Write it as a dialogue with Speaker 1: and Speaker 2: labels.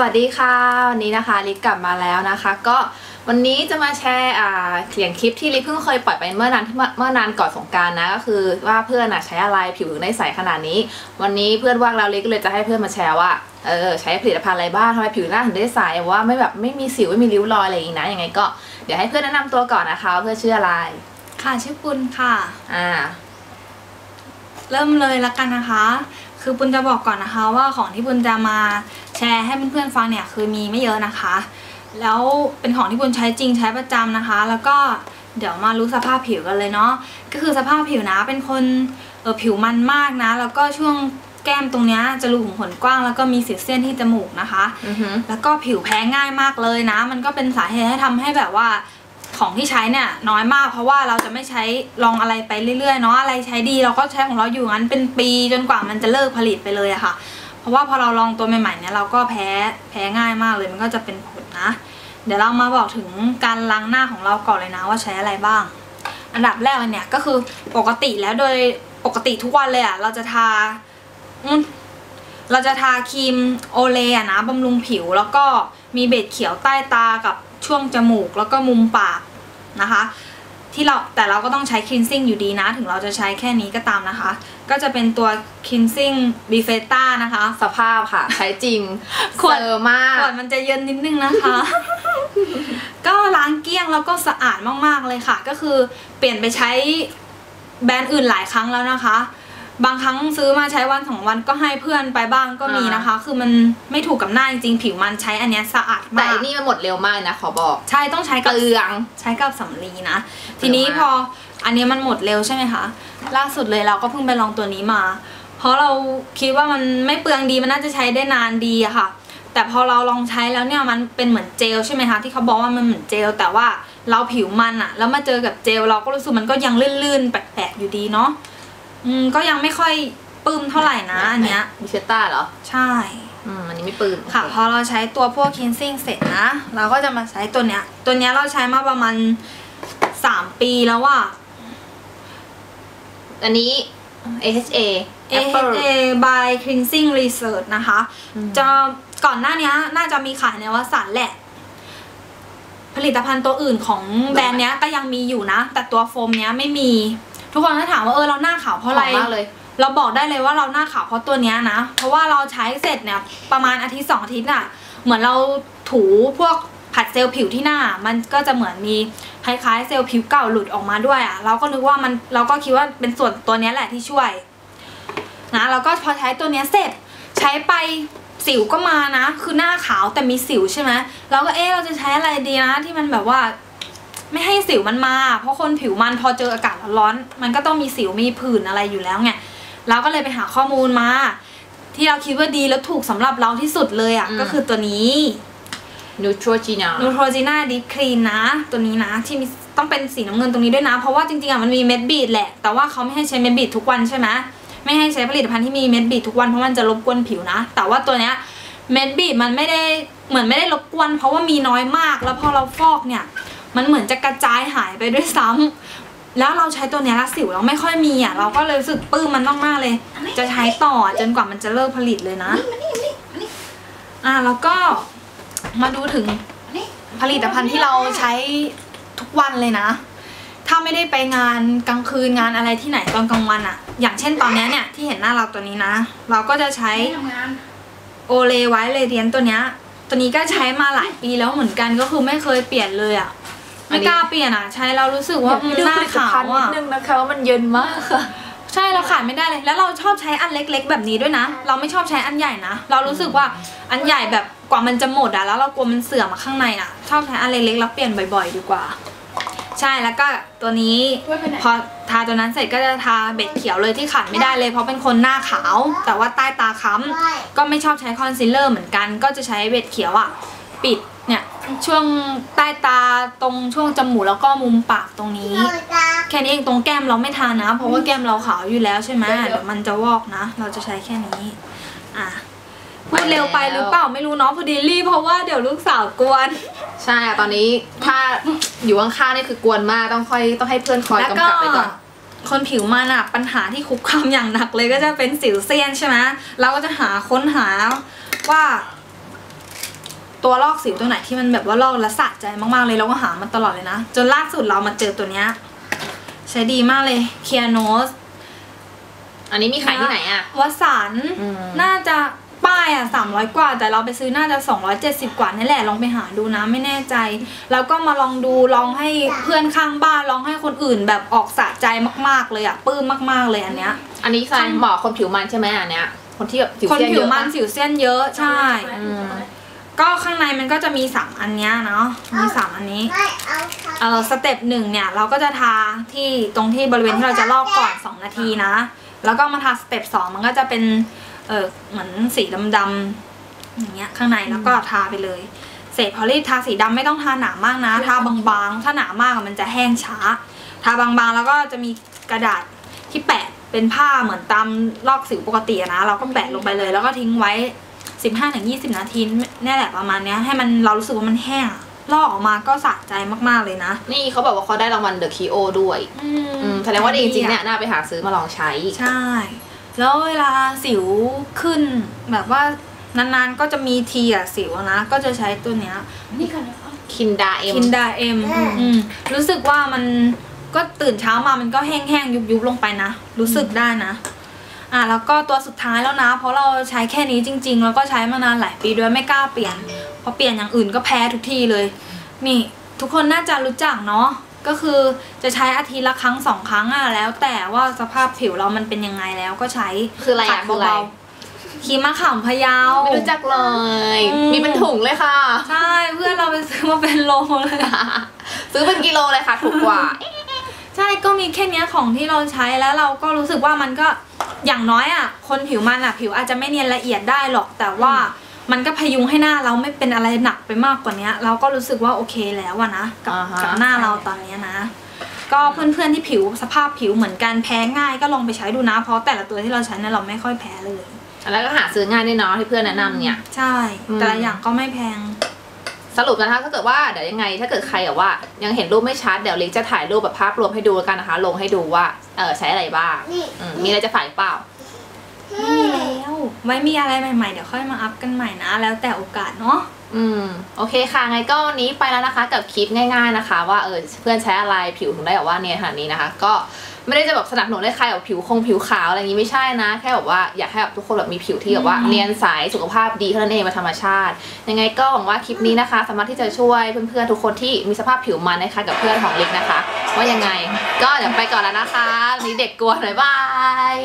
Speaker 1: สวัสดีค่ะ วันนี้นะคะลิกกลับมาแล้วนะคะ ก็วันนี้จะมาแชร์อ่าเขียนคลิปที่ลิกเพิ่งเคยปล่อยไปเมื่อนานเมื่อเมื่อนานก่อนสงกรารนะก็คือว่าเพื่อนอะใช้อะไรผิวถึงได้ใสขนาดนี้ วันนี้เพื่อนว่างแล้วลิกก็เลยจะให้เพื่อนมาแชร์ว่าเออใช้ผลิตภัณฑ์อะไรบ้างทำไมผิวหน้าถึงได้ใสว่าไม่แบบไม่มีสิวไม่มีริ้วรอยอะไรอย่างนี้นะยังไงก็เดี๋ยวให้เพื่อนแนะนำตัวก่อนนะคะว่าเพื่อนชื่ออะไร
Speaker 2: ค่ะชื่อปุณค่ะ
Speaker 1: อ่า
Speaker 2: เริ่มเลยละกันนะคะ คือปุณจะบอกก่อนนะคะว่าของที่ปุณจะมา แชร์ให้เพื่อนๆฟังเนี่ยคือมีไม่เยอะนะคะ แล้วเป็นของที่ปุณใช้จริงใช้ประจำนะคะ แล้วก็เดี๋ยวมารู้สภาพผิวกันเลยเนาะก็คือสภาพผิวนะเป็นคนเออผิวมันมากนะ แล้วก็ช่วงแก้มตรงเนี้ยจะรูขุมขนกว้างแล้วก็มีสิวเส้นที่จมูกนะคะ
Speaker 1: อือหือ
Speaker 2: แล้วก็ผิวแพ้ง่ายมากเลยนะ มันก็เป็นสาเหตุให้ทำให้แบบว่าของที่ใช้เนี่ยน้อยมาก เพราะว่าเราจะไม่ใช้ลองอะไรไปเรื่อยๆเนาะอะไรใช้ดีเราก็ใช้ของเราอยู่งั้นเป็นปีจนกว่ามันจะเลิกผลิตไปเลยอะค่ะเพ ราะว่าพอเราลองตัวใหม่ๆเนี่ยเราก็แพ้แพ้ง่ายมากเลยมันก็จะเป็นผลนะ เดี๋ยวเรามาบอกถึงการล้างหน้าของเราก่อนเลยนะว่าใช้อะไรบ้าง อันดับแรกเนี่ยก็คือปกติแล้วโดยปกติทุกวันเลยอะเราจะทาเราจะทาครีมโอเลอะนะบำรุงผิวแล้วก็มีเบ็ดเขียวใต้ตากับช่วงจมูกแล้วก็มุมปากนะคะ ที่เราแต่เราก็ต้องใช้คลีนซิ่งอยู่ดีนะ ถึงเราจะใช้แค่นี้ก็ตามนะคะ ก็จะเป็นตัวคลีนซิ่งบีเฟต้านะคะ
Speaker 1: สภาพค่ะ ใช้จริง
Speaker 2: ขวด
Speaker 1: เซอร์มาก
Speaker 2: ก่อนมันจะเย็นนิดนึงนะคะ ก็ล้างเกลี้ยงแล้วก็สะอาดมากๆเลยค่ะ ก็คือเปลี่ยนไปใช้แบรนด์อื่นหลายครั้งแล้วนะคะ บางครั้งซื้อมาใช้วันสองวันก็ให้เพื่อนไปบ้างก็มีนะคะ คือมันไม่ถูกกับหน้าจริงๆผิวมันใช้อันเนี้ยสะอาด
Speaker 1: แต่
Speaker 2: มาก
Speaker 1: อันนี่มันหมดเร็วมากนะขอบอก
Speaker 2: ใช่ต้องใช้
Speaker 1: เก
Speaker 2: กับ
Speaker 1: ลือง
Speaker 2: ใช้กับสำลีนะ ทีนี้พออันนี้มันหมดเร็วใช่ไหมคะล่าสุดเลยเราก็เพิ่งไปลองตัวนี้มา เพราะเราคิดว่ามันไม่เปลืองดีมันน่าจะใช้ได้นานดีอะค่ะ แต่พอเราลองใช้แล้วเนี่ยมันเป็นเหมือนเจลใช่ไหมคะที่เขาบอกว่ามันเหมือนเจล แต่ว่าเราผิวมันอะแล้วมาเจอกับเจลเราก็รู้สึกมันก็ยังลื่นๆแปลกๆอยู่ดีเนาะ อืมก็ยังไม่ค่อยปลื้มเท่าไหร่นะอันเนี้ย
Speaker 1: มิเชต้าเหรอ
Speaker 2: ใช่
Speaker 1: อืมอันนี้ไม่ปืน
Speaker 2: ค่ะ พอเราใช้ตัวพวกคินซิ่งเสร็จนะ เราก็จะมาใช้ตัวเนี้ย ตัวเนี้ยเราใช้มาประมาณสามปีแล้วว่า
Speaker 1: อันนี้ AHA Apple
Speaker 2: AHA by Cleansing Research นะคะ
Speaker 1: อืม
Speaker 2: จะก่อนหน้านี้น่าจะมีขายในวสานแหละ ผลิตภัณฑ์ตัวอื่นของแบรนด์เนี้ยก็ยังมีอยู่นะ แต่ตัวโฟมเนี้ยไม่มี ทุกคนถ้าถามว่าเออเราหน้าขาวเพราะอะไร
Speaker 1: หอมมากเลย
Speaker 2: เราบอกได้เลยว่าเราหน้าขาวเพราะตัวเนี้ยนะ เพราะว่าเราใช้เสร็จเนี่ยประมาณอาทิตย์สองอาทิตย์อะเหมือนเราถูพวกผัดเซลล์ผิวที่หน้า มันก็จะเหมือนมีคล้ายๆ เซลล์ผิวเก่าหลุดออกมาด้วยอะเราก็นึกว่ามันเราก็คิดว่าเป็นส่วนตัวเนี้ยแหละที่ช่วยนะแล้วก็พอใช้ตัวเนี้ยเสร็จใช้ไปสิวก็มานะ คือหน้าขาวแต่มีสิวใช่ไหมเราก็เอ๊ะเราจะใช้อะไรดีนะที่มันแบบว่า ไม่ให้สิวมันมา เพราะคนผิวมันพอเจออากาศร้อนๆมันก็ต้องมีสิวมีผื่นอะไรอยู่แล้วไงเราก็เลยไปหาข้อมูลมา ที่เราคิดว่าดีแล้วถูกสำหรับเราที่สุดเลยอะ
Speaker 1: อืม
Speaker 2: ก็คือตัวนี้
Speaker 1: Neutrogena
Speaker 2: Neutrogena Deep Clean นะ ตัวนี้นะที่มีต้องเป็นสีน้ำเงินตรงนี้ด้วยนะ เพราะว่าจริงๆอะมันมีเม็ดบีดแหละ แต่ว่าเขาไม่ให้ใช้เม็ดบีดทุกวันใช่ไหมไม่ให้ใช้ผลิตภัณฑ์ที่มีเม็ดบีดทุกวันเพราะมันจะรบกวนผิวนะ แต่ว่าตัวเนี้ยเม็ดบีดมันไม่ได้เหมือนไม่ได้รบกวน เพราะว่ามีน้อยมาก แล้วพอเราฟอกเนี่ย มันเหมือนจะกระจายหายไปด้วยซ้ำแล้วเราใช้ตัวเนี้ยแล้วสิวเราไม่ค่อยมีอะเราก็เลยรู้สึกปลื้มมันมากๆเลย จะใช้ต่อจนกว่ามันจะเลิกผลิตเลยนะอะแล้วก็มาดูถึงผลิตภัณฑ์ที่เราใช้ทุกวันเลยนะ ถ้าไม่ได้ไปงานกลางคืนงานอะไรที่ไหนตอนกลางวันอะอย่างเช่นตอนเนี้ยเนี่ยที่เห็นหน้าเราตัวนี้นะ เราก็จะใช้โอเลไว้เลยเรียนตัวเนี้ยตัวนี้ก็ใช้มาหลายปีแล้วเหมือนกันก็คือไม่เคยเปลี่ยนเลยอะ
Speaker 1: อัน
Speaker 2: ไม่
Speaker 1: นี้
Speaker 2: กล้าเปลี่ยนอะใช้แล้วรู้สึกว่าอืมหน้าขาว
Speaker 1: นิ
Speaker 2: อะ
Speaker 1: ดนึงนะคะว่ามันเย็นมากค่ะ
Speaker 2: ใช่เราขาดไม่ได้เลย แล้วเราชอบใช้อันเล็ก ๆ แบบนี้ด้วยนะ เราไม่ชอบใช้อันใหญ่นะ เรารู้สึกว่าอันใหญ่แบบกว่ามันจะหมดอะแล้วเรากลัวมันเสื่อมมาข้างในอะชอบใช้อันเล็กๆแล้วเปลี่ยนบ่อย ๆ ดีกว่า ใช่แล้วก็ตัวนี้พอทาตัวนั้นเสร็จก็จะทาเบ็ดเขียวเลยที่ขาดไม่ได้เลยเพราะเป็นคนหน้าขาว แต่ว่าใต้ตาค้ำก็ไม่ชอบใช้คอนซีลเลอร์เหมือนกัน ก็จะใช้เบ็ดเขียวอะปิดเนี่ย ช่วงใต้ตาตรงช่วงจมูกแล้วก็มุมปากตรงนี้ แค่นี้เองตรงแก้มเราไม่ทานะ เพราะว่าแก้มเราขาวอยู่แล้วใช่ไหมเดี๋ยวมันจะวอกนะ เราจะใช้แค่นี้อะพูดเร็วไปหรือเปล่าไม่รู้เนาะพอดีรีบเพราะว่าเดี๋ยวลูกสาวกวน
Speaker 1: ใช่อะตอนนี้ถ้าอยู่ข้างๆนี่คือกวนมากต้องค่อยต้องให้เพื่อนคอย
Speaker 2: แล้ว
Speaker 1: กำ
Speaker 2: ก็
Speaker 1: กับไปก่อน
Speaker 2: คนผิวมันอะปัญหาที่คุกคามอย่างหนักเลยก็จะเป็นสิวเซียนใช่ไหมเราก็จะหาค้นหาว่า ตัวลอกสิวตัวไหนที่มันแบบว่าลอกและสะใจมากๆเลยเราก็หามันตลอดเลยนะ จนล่าสุดเรามาเจอตัวเนี้ยใช้ดีมากเลยเคียโนส
Speaker 1: อันนี้มีขายที่ไหนอะ
Speaker 2: วสันต์
Speaker 1: อืม
Speaker 2: น่าจะป้ายอะสามร้อยกว่า แต่เราไปซื้อน่าจะสองร้อยเจ็ดสิบกว่านี่แหละลองไปหาดูนะไม่แน่ใจ แล้วก็มาลองดูลองให้เพื่อนข้างบ้านลองให้คนอื่นแบบออกสะใจมากๆเลยอะปลื้มมากๆเลยอันเนี้ย
Speaker 1: อันนี้ใส่เหมาะคนผิวมันใช่ไหมอันเนี้ยคนที่แบบผิว
Speaker 2: คน
Speaker 1: เสี้ยน
Speaker 2: ผิ
Speaker 1: เยวอะ
Speaker 2: มัน
Speaker 1: ปะ
Speaker 2: สิวเส้นเยอะใช่
Speaker 1: อืม
Speaker 2: ก็ข้างในมันก็จะมีสามอันเนี้ยเนาะมีสามอันนี้
Speaker 3: ไม่เอาค่ะ
Speaker 2: เออสเต็ปหนึ่งเนี่ยเราก็จะทาที่ตรงที่บริเวณที่เราจะลอกก่อน 2 นาทีนะ แล้วก็มาทาสเต็ปสองมันก็จะเป็นเออเหมือนสีดำๆอย่างเงี้ยข้างในแล้วก็ทาไปเลย เสร็จพอรีบทาสีดำไม่ต้องทาหนามากนะ ทาบางๆ ถ้าหนามากอะมันจะแห้งช้า ทาบางๆแล้วก็จะมีกระดาษที่แปะเป็นผ้าเหมือนตามลอกสิวปกติอะนะ เราก็แปะลงไปเลย แล้วก็ทิ้งไว้ 15-20 นาทีเนี่ยแหละประมาณเนี้ยให้มันเรารู้สึกว่ามันแห้งอะลอกออกมาก็สะใจมากๆเลยนะ
Speaker 1: นี่เขาบอกว่าเขาได้รางวัลเดอะคีโอด้วย
Speaker 2: อื
Speaker 1: อืมแสดงว่าดีจริงๆเนี่ยน่าไปหาซื้อมาลองใช้
Speaker 2: ใช่ แล้วเวลาสิวขึ้นแบบว่านานๆก็จะมีทีอะสิวนะ ก็จะใช้ตัวเนี้ยนี่กัน
Speaker 1: คินดาเอ็ม
Speaker 2: คินดาเอ็มรู้สึกว่ามันก็ตื่นเช้ามามันก็แห้งๆยุบๆลงไปนะ รู้สึกได้นะ อะแล้วก็ตัวสุดท้ายแล้วนะ เพราะเราใช้แค่นี้จริง ๆ แล้วก็ใช้มานานหลายปีด้วยไม่กล้าเปลี่ยนเพราะเปลี่ยนอย่างอื่นก็แพ้ทุกทีเลย นี่ทุกคนน่าจะรู้จักเนาะก็คือจะใช้อาทิตย์ละครั้งสองครั้งอะแล้ว แต่ว่าสภาพผิวเรามันเป็นยังไงแล้วก็ใช้
Speaker 1: คืออะไร
Speaker 2: ขั
Speaker 1: อะ
Speaker 2: ด
Speaker 1: คืออะไร
Speaker 2: เบาๆครีมมะขามพะเยา
Speaker 1: ไม่รู้จักเลย
Speaker 2: อืม
Speaker 1: มีเป็นถุงเลยค่ะ
Speaker 2: ใช่เพื่อนเราไปซื้อมาเป็นโลเลย
Speaker 1: ซื้อเป็นกิโลเลยค่ะถูกกว่า
Speaker 2: ใช่ก็มีแค่เนี้ยของที่เราใช้แล้วเราก็รู้สึกว่ามันก็ อย่างน้อยอะคนผิวมันอะผิวอาจจะไม่เนียนละเอียดได้หรอกแต่ว่ามันก็พยุงให้หน้าเราไม่เป็นอะไรหนักไปมากกว่าเนี้ยเราก็รู้สึกว่าโอเคแล้วอะนะกับ
Speaker 1: อ่าฮะ
Speaker 2: กับหน้าเราตอนเนี้ยนะ ก็เพื่อนๆที่ผิวสภาพผิวเหมือนกันแพ้ง่ายก็ลองไปใช้ดูนะ เพราะแต่ละตัวที่เราใช้เนี่ยเราไม่ค่อยแพ้เลย
Speaker 1: แล้วก็หาซื้อง่ายด้วยเนาะที่เพื่อนแนะนำเนี่ย
Speaker 2: ใช่
Speaker 1: อืม
Speaker 2: แต่ละอย่างก็ไม่แพง
Speaker 1: สรุปนะคะถ้าเกิดว่าเดี๋ยวยังไง ถ้าเกิดใครแบบว่ายังเห็นรูปไม่ชัดเดี๋ยวลิงจะถ่ายรูปแบบภาพรวมให้ดูแล้วกันนะคะ ลงให้ดูว่าเออใช้อะไรบ้าง
Speaker 3: นี่
Speaker 1: อืมมีอะไรจะฝากหรือเปล่า
Speaker 2: ไม่มีแล้วไว้มีอะไรใหม่ๆ เดี๋ยวค่อยมาอัพกันใหม่นะ แล้วแต่โอกาสเนาะ
Speaker 1: อืมโอเคค่ะไงก็วันนี้ไปแล้วนะคะกับคลิปง่าย ๆนะคะ ว่าเออเพื่อนใช้อะไรผิวถึงได้แบบว่าเนี่ยขนาดนี้นะคะ ก็ ไม่ได้จะแบบสนับสนุนให้ใครแบบผิวคงผิวขาวอะไรอย่างนี้ไม่ใช่นะ แค่แบบว่าอยากให้แบบทุกคนแบบมีผิวที่แบบว่าเนียนใสสุขภาพดีเท่านั้นเองมาธรรมชาติ ยังไงก็หวังว่าคลิปนี้นะคะ สามารถที่จะช่วยเพื่อนๆทุกคนที่มีสภาพผิวมันนะคะกับเพื่อนของลิกนะคะ ว่ายังไงก็เดี๋ยวไปก่อนแล้วนะคะวันนี้เด็กกลัวหน่อยบาย